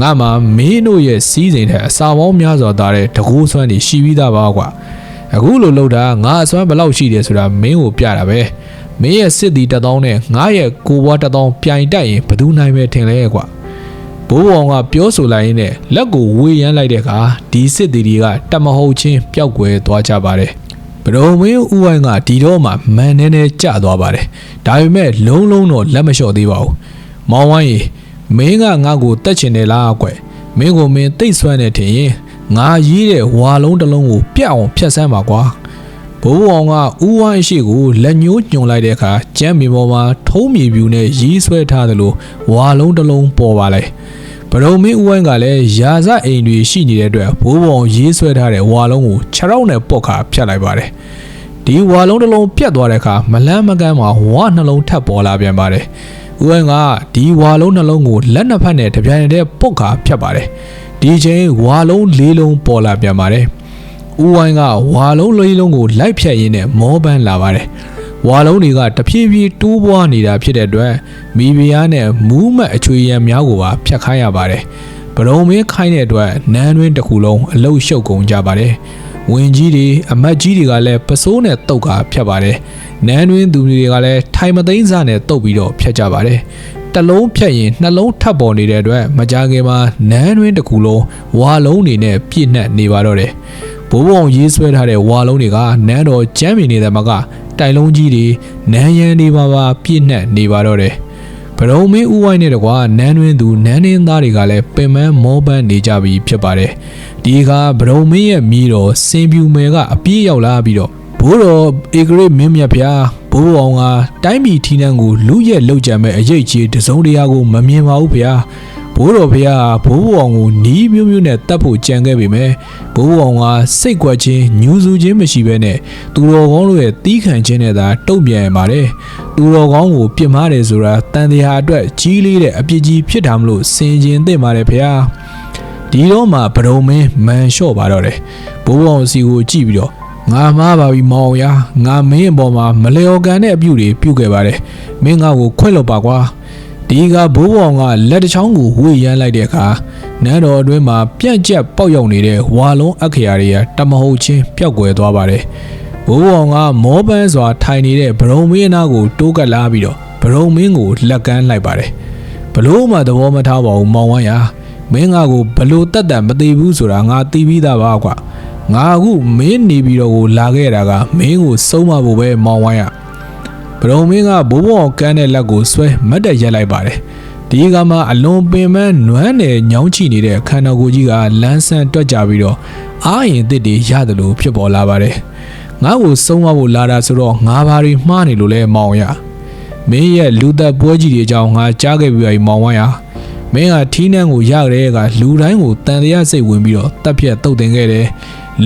ငါမှမင်းတို့ရဲ့စီးစိမ်တဲ့အစာပေါင်းများစွာသားတဲ့တကူးဆွမ်းတွေရှိပြီးသားပါကွာအခုလိုလုပ်တာငါအစွမ်းဘယ်လောက်ရှိတယ်ဆိုတာမင်းကိုပြတာပဲမင်းရဲ့စစ်တီတစ်သောင်းနဲ့ငါရဲ့ကိုဘွားတစ်သောင်းပြိုင်တိုက်ရင်ဘယ်သူနိုင်ပဲထင်လဲကွာ ဘိုးဘောင်ကပြောဆိုလိုက်ရင်းနဲ့လက်ကိုဝေရမ်းလိုက်တဲ့အခါဒီစစ်တီတွေကတမဟုတ်ချင်းပျောက်ကွယ်သွားကြပါတယ်ဘရုံမင်းဦးဝိုင်းကဒီတော့မှမန်နေနေကြသွားပါတယ်ဒါပေမဲ့လုံးလုံးတော့လက်မလျှော့သေးပါဘူးမောင်ဝိုင်းကြီးမင်းကငါ့ကိုတက်ချင်တယ်လားကွယ်မင်းကိုမင်းတိတ်ဆွမ်းနေထင်ရင်ငါရေးတဲ့ဝါလုံးတစ်လုံးကိုပြတ်အောင်ဖြတ်ဆန်းပါကွာ ဘိုးအောင်ကဥဝိုင်းရှိကိုလက်ညှိုးညွန်လိုက်တဲ့အခါကျမ်းမြေပေါ်မှာထုံးမြေပြူနဲ့ရေးဆွဲထားသလိုဝါလုံးတစ်လုံးပေါ်ပါလိုက်ဗရုံမင်းဥဝိုင်းကလည်းရာဇအိမ်တွေရှိနေတဲ့အတွက်ဘိုးဘောင်ရေးဆွဲထားတဲ့ဝါလုံးကိုခြေထောက်နဲ့ပုတ်ခါဖြတ်လိုက်ပါတယ်ဒီဝါလုံးတစ်လုံးပြတ်သွားတဲ့အခါမလန်းမကန်းမှာဝါနှလုံးထပ်ပေါ်လာပြန်ပါတယ်ဦးဝင်းကဒီဝါလုံးနှလုံးကိုလက်နှစ်ဖက်နဲ့တပြိုင်တည်းပုတ်ခါဖြတ်ပါတယ်ဒီချိန်ဝါလုံးလေးလုံးပေါ်လာပြန်ပါတယ် ဦးဝိုင်းကဝါလုံးလေးလုံးကိုလိုက်ဖြတ်ရင်းနဲ့မောပန်းလာပါတယ်ဝါလုံးတွေကတဖြည်းဖြည်းတိုးပွားနေတာဖြစ်တဲ့အတွက်မိဖုရားနဲ့မူးမတ်အချွေရံများကိုပါဖြတ်ခိုင်းရပါတယ်ဗရုံမင်းခိုင်းတဲ့အတွက်နန်းတွင်းတစ်ခုလုံးအလုတ်ရှုပ်ကုန်ကြပါတယ်ဝင်ကြီးတွေအမတ်ကြီးတွေကလည်းပစိုးနဲ့တုတ်ကာဖြတ်ပါတယ်နန်းတွင်းသူတွေကလည်းထိုင်မသိမ်းစားနဲ့တုတ်ပြီးတော့ဖြတ်ကြပါတယ်တလုံးဖြတ်ရင်နှလုံးထပ်ပေါ်နေတဲ့အတွက်မကြခင်မှာနန်းတွင်းတစ်ခုလုံးဝါလုံးနေနဲ့ပြည့်နှက်နေပါတော့တယ် ဘိုးဘုံရေးဆွဲထားတဲ့ဝါလုံးတွေကနန်းတော်ကျမ်းမြင်နေတဲ့မှာကတိုင်လုံးကြီးတွေနန်းရန်တွေပါပါပြည့်နှက်နေပါတော့တယ်ဗရုံမင်းဥဝိုင်းနဲ့တကွာနန်းတွင်းသူနန်းရင်းသားတွေကလည်းပင်မမောပန်းနေကြပြီဖြစ်ပါတယ်ဒီကဗရုံမင်းရဲ့မိတော်စင်ပြူမယ်ကအပြေးရောက်လာပြီးတော့ဘိုးတော်ဧကရိမင်းမြတ်ဖျားဘိုးအောင်ကတိုင်းပြည်ထီးနှံကိုလူရက်လောက်ကြံမဲ့အရေးကြီးတစုံတရာကိုမမြင်ပါဘူးဗျာ ဘိုးတော်ဖျားဘိုးအောင်ကိုနီးမျိုးမျိုးနဲ့တတ်ဖို့ကြံခဲ့ပေမဲ့ဘိုးအောင်ကစိတ်ကွက်ချင်းညူစုချင်းမရှိဘဲနဲ့သူတော်ကောင်းတို့ရဲ့တီးခံခြင်းနဲ့သာတုံ့ပြန်ရပါတယ်သူတော်ကောင်းကိုပြစ်မှားတယ်ဆိုတာတန်တရားအတွက်ကြီးလေးတဲ့အပြစ်ကြီးဖြစ်တာမလို့စင်ကျင်သင့်ပါတယ်ဖျားဒီတော့မှဗရုံမင်းမန်လျှော့ပါတော့တယ်ဘိုးအောင်စီကိုကြည့်ပြီးတော့ငါမှားပါပြီမောင်ရငါမင်းအပေါ်မှာမလျော်ကန်တဲ့အပြုတွေပြုခဲ့ပါတယ်မင်းငါ့ကိုခွင့်လွတ်ပါကွာ ဒီကဘိုးဘောင်ကလက်တစ်ချောင်းကိုဝေ့ရမ်းလိုက်တဲ့အခါနန်းတော်အတွင်းမှာပြန့်ကျက်ပေါက်ရောက်နေတဲ့ဝါလုံးအခရာတွေကတမဟုတ်ချင်းပျောက်ကွယ်သွားပါတယ်ဘိုးဘောင်ကမောပန်းစွာထိုင်နေတဲ့ဗရုံမင်းအနာကိုတိုးကပ်လာပြီးတော့ဗရုံမင်းကိုလက်ကမ်းလိုက်ပါတယ်ဘလို့မှသဘောမထားပါဘူးမောင်ဝမ်းရမင်းငါကိုဘလို့တက်တန်မသိဘူးဆိုတာငါသိပြီးသားပါကွာငါအခုမင်းနေပြီးတော့ကိုလာခဲ့တာကမင်းကိုစုံမဖို့ပဲမောင်းဝိုင်းရ ဘရုံမင်းကဘိုးဘောကန်းတဲ့လက်ကိုဆွဲမတ်တက်ရက်လိုက်ပါတယ်ဒဒီကမှအလွန်ပင်ပန်းနွမ်းနယ်ညောင်းချီနေတဲ့ခန္ဓာကိုယ်ကြီးကလန်းဆန်းတွက်ကြပြီးတော့အာရင်တစ်တွေရတယ်လို့ဖြစ်ပေါ်လာပါတယ်ငါ့ကိုဆုံးမဖို့လာတာဆိုတော့ငါဘာတွေမှားနေလို့လဲမောင်ရမင်းရဲ့လူသက်ပွဲကြီးတွေအကြောင်းငါကြားခဲ့ပြီးပြီမောင်ဝမ်းရမင်းကထီးနှန်းကိုရကြတဲ့ကလူတိုင်းကိုတန်တရားစိတ်ဝင်ပြီးတော့တပ်ဖြတ်တုတ်တင်ခဲ့တယ်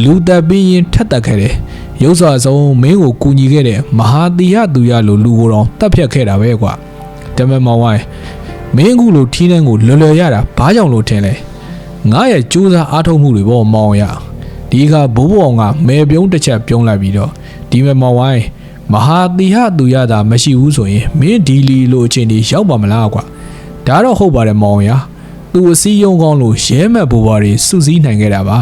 လူသက်ပြီးရင်ထက်တက်ခဲ့တယ် ရုပ်စွာဆုံးမင်းကိုကူညီခဲ့တဲ့မဟာတိယသူရလိုလူကိုတော့တပ်ဖြတ်ခဲ့တာပဲကွာတမန်မောင်ဝိုင်းမင်းအခုလိုထီးနှန်းကိုလွယ်လွယ်ရတာဘာကြောင့်လို့ထင်လဲငါရဲ့ကြိုးစားအားထုတ်မှုတွေပေါ့မောင်ရဒီကဘိုးဘောင်ကမဲပြုံးတစ်ချက်ပြုံးလိုက်ပြီးတော့ဒီမဲ့မောင်ဝိုင်းမဟာတိယသူရတာမရှိဘူးဆိုရင်မင်းဒီလီလိုအချင်းကြီးရောက်ပါမလားကွာဒါတော့ဟုတ်ပါတယ်မောင်ရသူအစည်းယုံကောင်းလို့ရဲမဲ့ဘူပါတွေစုစည်းနိုင်ခဲ့တာပါ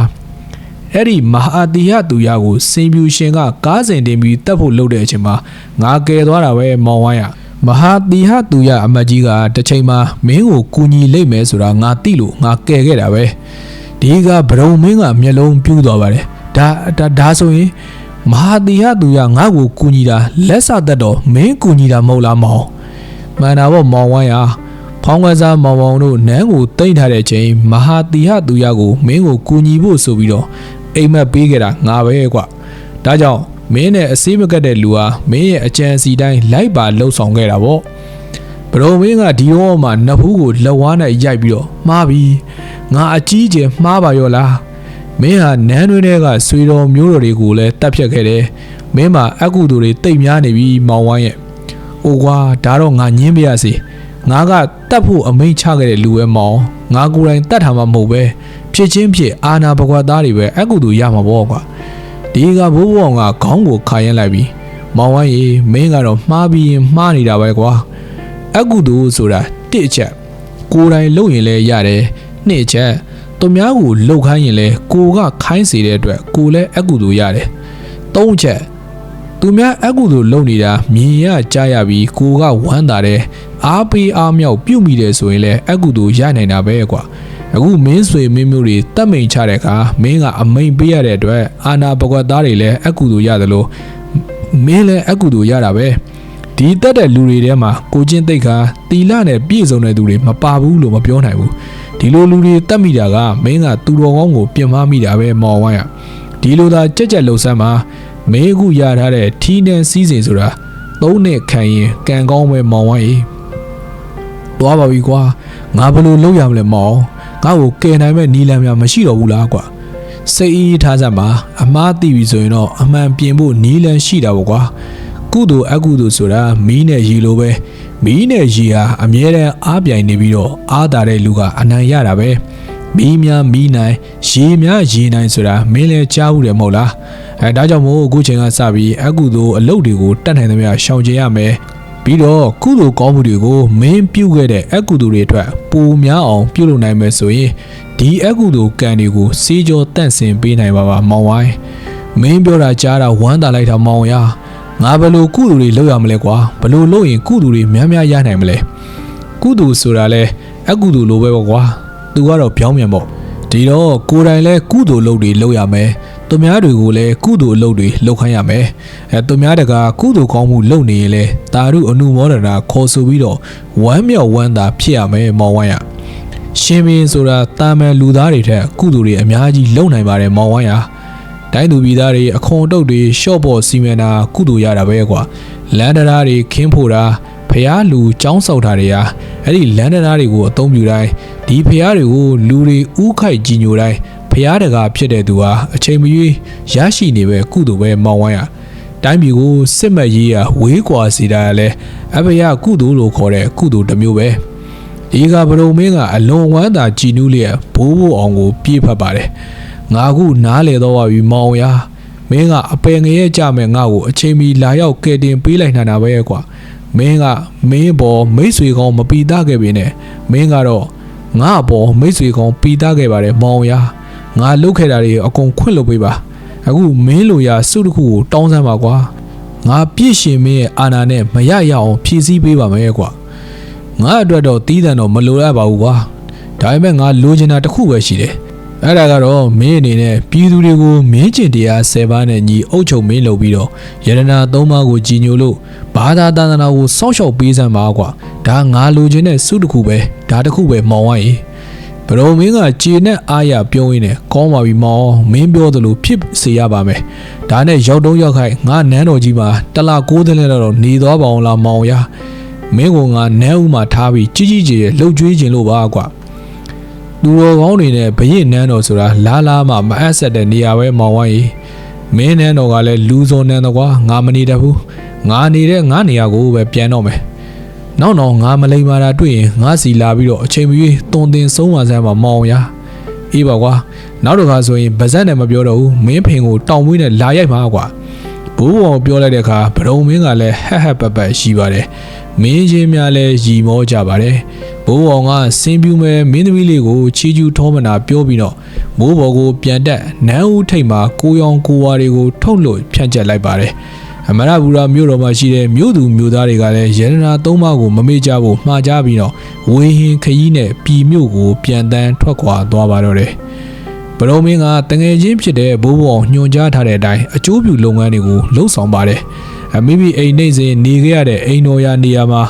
အဲ့ဒီမဟာတိယသူရကိုစင်ပြူရှင်ကကားစဉ်တင်ပြီးတက်ဖို့လုပ်တဲ့အချိန်မှာငါကယ်သွားတာပဲမောင်ဝိုင်းရမဟာတိဟသူရအမတ်ကြီးကတစ်ချိန်မှာမင်းကိုကူညီလိမ့်မယ်ဆိုတာငါသိလို့ငါကယ်ခဲ့တာပဲဒီကဗရုံမင်းကမျက်လုံးပြူးသွားပါတယ်ဒါဒါဒါဆိုရင်မဟာတိဟသူရငါ့ကိုကူညီတာလက်စသက်တော့မင်းကူညီတာမဟုတ်လားမောင်မှန်တာပေါ့မောင်ဝိုင်းရဖောင်းကစားမောင်မောင်တို့နန်းကိုတိတ်ထားတဲ့အချိန်မဟာတိဟသူရကိုမင်းကိုကူညီဖို့ဆိုပြီးတော့ အိမ်မက်ပေးခဲ့တာငါပဲကွဒါကြောင့်မင်းနဲ့အစည်းမကတ်တဲ့လူဟာမင်းရဲ့အကြံစီတိုင်းလိုက်ပါလှုပ်ဆောင်ခဲ့တာပေါ့ဘရုံမင်းကဒီတော့မှနဖူးကိုလက်ဝါးနဲ့ရိုက်ပြီးတော့မှားပြီငါအကြီးကျယ်မှားပါရောလားမင်းဟာနန်းတွင်းတွေကဆွေတော်မျိုးတော်တွေကိုလည်းတတ်ဖြတ်ခဲ့တယ်မင်းမှာအကုသူတွေတိတ်များနေပြီမောင်ဝိုင်းရဲ့အိုကွာဒါတော့ငါညင်းပြရစီငါကတတ်ဖို့အမိန့်ချခဲ့တဲ့လူပဲမောင်ငါကိုယ်တိုင်တတ်ထားမှာမဟုတ်ပဲ ဖြစ်ချင်းဖြစ်အာနာဘကွာသားတွေပဲအကုသူရမှာပေါ့ကွာဒီကဘိုးဘောင်ကခေါင်းကိုခါရင်လိုက်ပြီးမောင်ဝိုင်းရေမင်းကတော့မှားပြီးရင်မှားနေတာပဲကွာအကုသူဆိုတာတစ်ချက်ကိုယ်တိုင်လုပ်ရင်လည်းရတယ်နှစ်ချက်သူများကိုလှုပ်ခိုင်းရင်လည်းကိုကခိုင်းစေတဲ့အတွက်ကိုလည်းအကုသူရတယ်သုံးချက်သူများအကုသူလုပ်နေတာမြင်ရကြားရပြီးကိုကဝမ်းသာတယ်အားပေးအားမြောက်ပြုတ်မိတယ်ဆိုရင်လည်းအကုသူရနိုင်တာပဲကွာ အခုမင်းဆွေမင်းမျိုးတွေတတ်မိန်ချတဲ့အခါမင်းကအမိန်ပေးရတဲ့အတွက်အာနာပကွက်သားတွေလည်းအကုသူရတယ်လို့မင်းလည်းအကုသူရတာပဲဒီတက်တဲ့လူတွေထဲမှာကိုချင်းတိတ်ခါတီလနဲ့ပြည့်စုံတဲ့သူတွေမပါဘူးလို့မပြောနိုင်ဘူးဒီလိုလူတွေတတ်မိတာကမင်းကသူတော်ကောင်းကိုပြင်မမိတာပဲမော်ဝိုင်းရဒီလိုသာကြက်ကြက်လှုပ်ဆမ်းမှာမင်းအခုရထားတဲ့ထီးနှန်းစီးစိမ်ဆိုတာသုံးနှစ်ခံရင်ကံကောင်းပဲမော်ဝိုင်းရေသွားပါပြီကွာငါဘယ်လိုလုပ်ရမလဲမော် ငါ့ကိုကယ်နိုင်မဲ့နီလန်များမရှိတော့ဘူးလားကွာစိတ်အေးထားစမ်းပါအမားသိပြီဆိုရင်တော့အမှန်ပြင်ဖို့နီလန်ရှိတာပေါ့ကွာကုသိုလ်အကုသိုလ်ဆိုတာမီးနဲ့ရေလိုပဲမီးနဲ့ရေဟာအမြဲတမ်းအားပြိုင်နေပြီးတော့အားတာတဲ့လူကအနိုင်ရတာပဲမီးများမီးနိုင်ရေများရေနိုင်ဆိုတာမင်းလည်းကြားဘူးတယ်မဟုတ်လားအဲဒါကြောင့်မို့အခုချိန်ကစပြီးအကုသိုလ်အလုပ်တွေကိုတတ်နိုင်သမျှရှောင်ကျဉ်ရမယ် ပြီးတော့ကုသိုလ်ကောင်းမှုတွေကိုမင်းပြုတ်ခဲ့တဲ့အကုသိုလ်တွေအတွက်ပိုများအောင်ပြုလုပ်နိုင်မယ်ဆိုရင်ဒီအကုသိုလ်ကံတွေကိုစေးကြောတန့်စင်ပေးနိုင်ပါပါမောင်ဝိုင်းမင်းပြောတာကြားတာဝမ်းသာလိုက်တာမောင်ရငါဘယ်လိုကုသိုလ်တွေလုပ်ရမလဲကွာဘယ်လိုလုပ်ရင်ကုသိုလ်တွေများများရနိုင်မလဲကုသိုလ်ဆိုတာလဲအကုသိုလ်လိုပဲပေါ့ကွာသူကတော့ပြောင်းပြန်ပေါ့ဒီတော့ကိုယ်တိုင်လဲကုသိုလ်လုပ်တွေလုပ်ရမယ် သူများတွေကိုလည်းကုသိုလ်အလုပ်တွေလုပ်ခိုင်းရမယ်အဲသူများတကကုသိုလ်ကောင်းမှုလုပ်နေရင်လဲတာရုအနုမောဒနာခေါ်ဆိုပြီးတော့ဝမ်းမြောက်ဝမ်းသာဖြစ်ရမယ်မောင်ဝိုင်းရရှင်ဘင်းဆိုတာတာမန်လူသားတွေထက်ကုသိုလ်တွေအများကြီးလုပ်နိုင်ပါတယ်မောင်ဝိုင်းရတိုင်းသူပြည်သားတွေအခွန်တုတ်တွေရှော့ပေါ်စီမံတာကုသိုလ်ရတာပဲကွာလန်ဒရာတွေခင်းဖို့တာဖះလူចောင်းဆောက်တာတွေဟာအဲ့ဒီလန်ဒနာတွေကိုအသုံးပြုတိုင်းဒီဖះတွေကိုလူတွေဥခိုက်ကြီးညိုတိုင်း ဖះတကာဖြစ်တဲ့သူဟာအချိန်မရွေးရရှိနေပဲကုသိုလ်ပဲမောင်းဝိုင်းရတိုင်းပြည်ကိုစစ်မှတ်ရေးရဝေးကွာစီတာလဲအဘယကုသိုလ်လို့ခေါ်တဲ့ကုသိုလ်တစ်မျိုးပဲဒီကဘရုံမင်းကအလွန်ဝမ်းသာကြည်နူးလျက်ဘိုးဘိုးအောင်ကို ပြေးဖက်ပါတယ်ငါခုနားလေတော့ပါပြီမောင်ရမင်းကအပယ်ငရဲကြမဲ့ငါ့ကိုအချိန်မီလာရောက်ကဲတင်ပေးလိုက်နိုင်တာပဲကွာမင်းကမင်းပေါ်မိတ်ဆွေကောင်းမပီသားခဲ့ပြီနဲ့မင်းကတော့ငါအပေါ်မိတ်ဆွေကောင်းပီသားခဲ့ပါတယ်မောင်ရ ငါလုတ်ခဲ့တာတွေအကုန်ခွင့်လုပ်ပေးပါအခုမင်းလိုရာစုတစ်ခုကိုတောင်းစမ်းပါကွာငါပြည့်ရှင်မင်းရဲ့အာနာနဲ့မရရအောင်ဖြည့်ဆည်းပေးပါမယ်ကွာငါအတွက်တော့တီးတန်တော့မလိုရပါဘူးကွာဒါပေမဲ့ငါလိုချင်တာတစ်ခုပဲရှိတယ်အဲ့ဒါကတော့မင်းအနေနဲ့ပြည်သူတွေကိုမင်းကျင်တရား၁၀ပါးနဲ့ညီအုပ်ချုပ်မင်းလုပ်ပြီးတော့ယရနာ၃ပါးကိုကြီးညိုလို့ဘာသာတန်တနာကိုစောင့်ရှောက်ပေးစမ်းပါကွာဒဒါငါလိုချင်တဲ့စုတစ်ခုပဲဒါတစ်ခုပဲမောင်ဝိုင်း ဘရုံမင်းကကြေနဲ့အားရပြောရင်းနဲ့ကောင်းပါပြီမောင်မင်းပြောသလိုဖြစ်စေရပါမယ်ဒါနဲ့ရောက်တော့ရောက်ခိုက်ငါနန်းတော်ကြီးမှာတလ9သိန်းနဲ့တော့နေသွားပါအောင်လားမောင်ရမင်းကငါနန်းဦးမှာထားပြီးကြီးကြီးကျယ်ကျယ်လှုပ်ကြွေးခြင်းလို့ပါကွာသူတော်ကောင်းတွေနဲ့ဘရင်နန်းတော်ဆိုတာလာလာမှမအပ်ဆက်တဲ့နေရာပဲမောင်ဝိုင်းမင်းနန်းတော်ကလည်းလူစုံနန်းတော်ကွာငါမနေတတ်ဘူးငါနေတဲ့ငါနေရာကိုပဲပြန်တော့မယ် နောက်တော့ငါမလိမ္မာတာတွေ့ရင်ငါစီလာပြီးတော့အချိန်မရွေးတုံတင်ဆုံးပါစမ်းမှာမောင်ရအေးပါကွာနောက်တစ်ခါဆိုရင်ဗဇက်နဲ့မပြောတော့ဘူးမင်းဖင်ကိုတောင်မွေးနဲ့လာရိုက်မှာကွာဘိုးဘောင်ပြောလိုက်တဲ့အခါဗရုံမင်းကလည်းဟက်ဟက်ပက်ပက်ရှိပါတယ်မင်းချင်းများလည်းရီမောကြပါတယ်ဘိုးဘောင်ကစင်ပြူမဲ့မင်းသမီးလေးကိုချီကျူထောမနာပြောပြီးတော့မိုးဘော်ကိုပြန်တက်နန်းဦးထိပ်မှာကိုရောင်ကိုဝါတွေကိုထုတ်လို့ဖြန့်ကျက်လိုက်ပါတယ် အမရဘူရာမြို့တော်မှာရှိတဲ့မြို့သူမြို့သားတွေကလည်းရတနာသုံးပါးကိုမမေ့ကြဖို့မှားကြပြီးတော့ဝေဟင်ခရီးနဲ့ပြည်မြို့ကိုပြန်တန်းထွက်ခွာသွားပါတော့တယ်။ဗရုံမင်းကတငယ်ချင်းဖြစ်တဲ့ဘိုးဘောင်ညွှန်ကြားထားတဲ့အတိုင်းအကျိုးပြုလုပ်ငန်းတွေကိုလှုပ်ဆောင်ပါတယ်။အမိမိအိမ်နေစဉ်နေခဲ့ရတဲ့အိမ်တော်ရာနေရာမှာ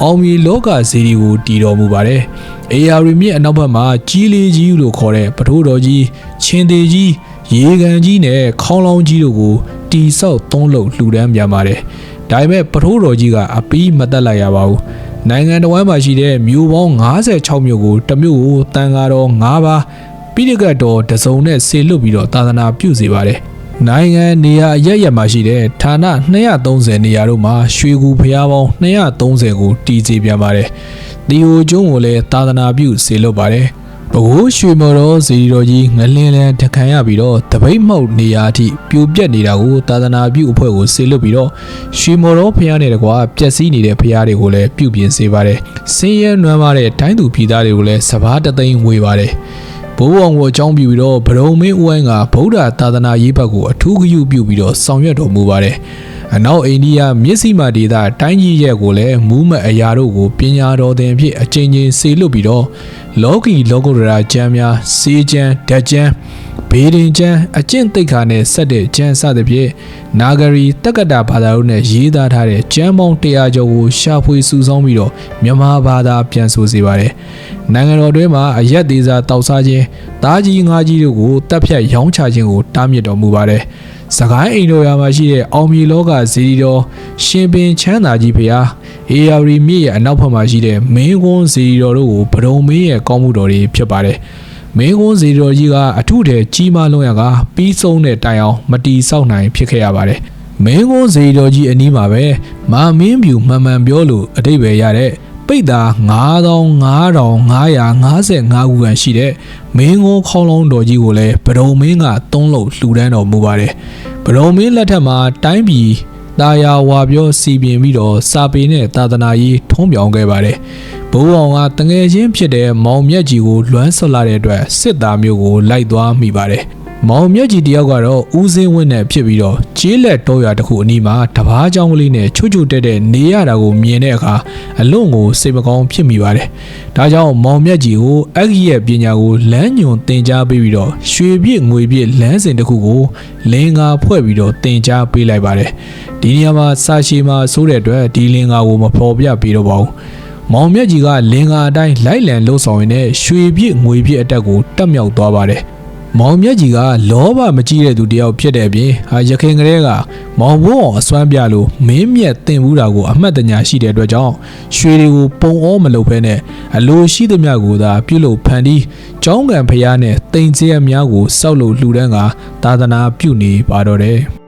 အောင်မီလောကဇီဒီကိုတည်တော်မူပါတယ်။အေယာရီမြစ်အနောက်ဘက်မှာကြီးလေးကြီးလို့ခေါ်တဲ့ပထိုးတော်ကြီးချင်းသေးကြီးရေကန်ကြီးနဲ့ခေါင်းလောင်းကြီးတို့ကို တီဆောက်သုံးလုံးလှူဒန်းပြန်ပါတယ်။ဒါပေမဲ့ပထိုးတော်ကြီးကအပီးမတက်လိုက်ရပါဘူး။နိုင်ငံတော်ဝန်မှာရှိတဲ့မြို့ပေါင်း56မြို့ကိုတစ်မြို့ကိုတန်ကားတော်9ပါးပြီးတဲ့ကတော်တစုံနဲ့ဆေလွတ်ပြီးတော့သာသနာပြုစီပါတယ်။နိုင်ငံနေရာအရရက်မှာရှိတဲ့ဌာန230နေရာတို့မှာရွှေကူဖျားပေါင်း230ကိုတီစီပြန်ပါတယ်။တီဟိုကျွန်းကိုလည်းသာသနာပြုစေလွတ်ပါတယ်။ ဘကိုးရွှေမော်တော်ဇီရီတော်ကြီးငလင်းလန်းတခံရပြီးတော့တပိတ်မှောက်နေရာအထိပြိုပြက်နေတာကိုသာသနာပြုအဖွဲ့ကိုဆေလွတ်ပြီးတော့ရွှေမော်တော်ဖျားနဲ့တကွာပျက်စီးနေတဲ့ဖျားတွေကိုလည်းပြုပြင်စေပါတယ်။စင်းရဲနွမ်းပါတဲ့တိုင်းသူပြည်သားတွေကိုလည်းစဘာတသိန်းဝေပါတယ်။ဘိုးဘောင်ကိုအကြောင်းပြုပြီးတော့ဗရုံမင်းဦးဝိုင်းကဗုဒ္ဓသာသနာရေးဘက်ကိုအထူးဂရုပြုပြီးတော့ဆောင်ရွက်တော်မူပါတယ်။ အနောက်အိန္ဒိယမြစ်စီမာဒေသတိုင်းကြီးရဲ့ကိုလည်းမူးမတ်အရာတို့ကိုပညာတော်သင်ဖြင့်အကျဉ်းချင်းဆေလွတ်ပြီးတော့လောကီလောကုတ္တရာကျမ်းများစေကျမ်းဓာတ်ကျမ်းဘေးရင်ကျမ်းအကျင့်သိက္ခာနဲ့ဆက်တဲ့ကျမ်းစသဖြင့်နာဂရီတက္ကတာဘာသာတို့နဲ့ရေးသားထားတဲ့ကျမ်းပေါင်း100ကျော်ကိုရှာဖွေစုဆောင်းပြီးတော့မြန်မာဘာသာပြန်ဆိုစေပါတယ်။နိုင်ငံတော်တွင်းမှာအရက်သေးစာတောက်စားခြင်းတားကြီးငါးကြီးတို့ကိုတပ်ဖြတ်ရောင်းချခြင်းကိုတားမြစ်တော်မူပါတယ်။ စကိုင်းအိမ်တော်ရာမှာရှိတဲ့အောင်မြေလောကဇီဒီတော်ရှင်ပင်ချမ်းသာကြီးဖျားအေယာရီမြစ်ရဲ့အနောက်ဘက်မှာရှိတဲ့မင်းကွန်းဇီဒီတော်တို့ကိုဗဒုံမင်းရဲ့ကောင်းမှုတော်တွေဖြစ်ပါတယ်မင်းကွန်းဇီဒီတော်ကြီးကအထုထဲကြီးမားလွန်ရကပြီးဆုံးတဲ့တိုင်အောင်မတီဆောက်နိုင်ဖြစ်ခဲ့ရပါတယ်မင်းကွန်းဇီဒီတော်ကြီးအနီးမှာပဲမာမင်းပြူမှန်မှန်ပြောလို့အတိတ်ပဲရတဲ့ပိတ်သား955555ခုခန့်ရှိတဲ့ မင်းကုန်းခေါင်းလုံးတော်ကြီးကိုလည်းဗဒုံမင်းကသုံးလို့လှူဒန်းတော်မူပါတယ်ဗဒုံမင်းလက်ထက်မှာတိုင်းပြည်တာယာဝါပြောစီပင်ပြီးတော့စာပေနဲ့သာသနာရေးထုံးပြောင်းခဲ့ပါတယ်ဘိုးအောင်ကတငယ်ချင်းဖြစ်တဲ့မောင်မြတ်ကြီးကိုလွမ်းဆွလာတဲ့အတွက်စစ်သားမျိုးကိုလိုက်သွားမိပါတယ် မောင်မြတ်ကြီးတယောက်ကတော့ဦးစင်းဝင်းနဲ့ဖြစ်ပြီးတော့ကျေးလက်တောရွာတစ်ခုအနီးမှာတပားကြောင်ကလေးနဲ့ချွတ်ချွတ်တက်တဲ့နေရတာကိုမြင်တဲ့အခါအလွန်ကိုစိတ်မကောင်းဖြစ်မိပါတယ်။ဒါကြောင့်မောင်မြတ်ကြီးကိုအဂိရဲ့ပညာကိုလမ်းညွန်သင်ကြားပေးပြီးတော့ရွှေပြည့်ငွေပြည့်လမ်းစဉ်တစ်ခုကိုလင်္ကာဖွဲ့ပြီးတော့သင်ကြားပေးလိုက်ပါတယ်။ဒီနေရာမှာစာရှိမှာဆိုးတဲ့အတွက်ဒီလင်္ကာကိုမဖော်ပြပေးတော့ပါဘူး။မောင်မြတ်ကြီးကလင်္ကာအတိုင်းလိုက်လံလှုပ်ဆောင်ရင်းနဲ့ရွှေပြည့်ငွေပြည့်အတက်ကိုတက်မြောက်သွားပါတယ်။ မောင်မြတ်ကြီးကလောဘမကြီးတဲ့သူတယောက်ဖြစ်တဲ့အပြင်ဟာရခင်ကလေးကမောင်ဘိုးအောင်အစွမ်းပြလို့မင်းမြတ်တင်ဘူးတာကိုအမှတ်တညာရှိတဲ့အတွက်ကြောင့်ရွှေတွေကိုပုံအောမလုပ်ဖဲနဲ့အလိုရှိသမျှကိုသာပြုလုပ်ဖန်တီးကျောင်းကံဖျားနဲ့တိမ်ကျဲများကိုစောက်လို့လှူဒန်းကသာသနာပြုနေပါတော့တယ်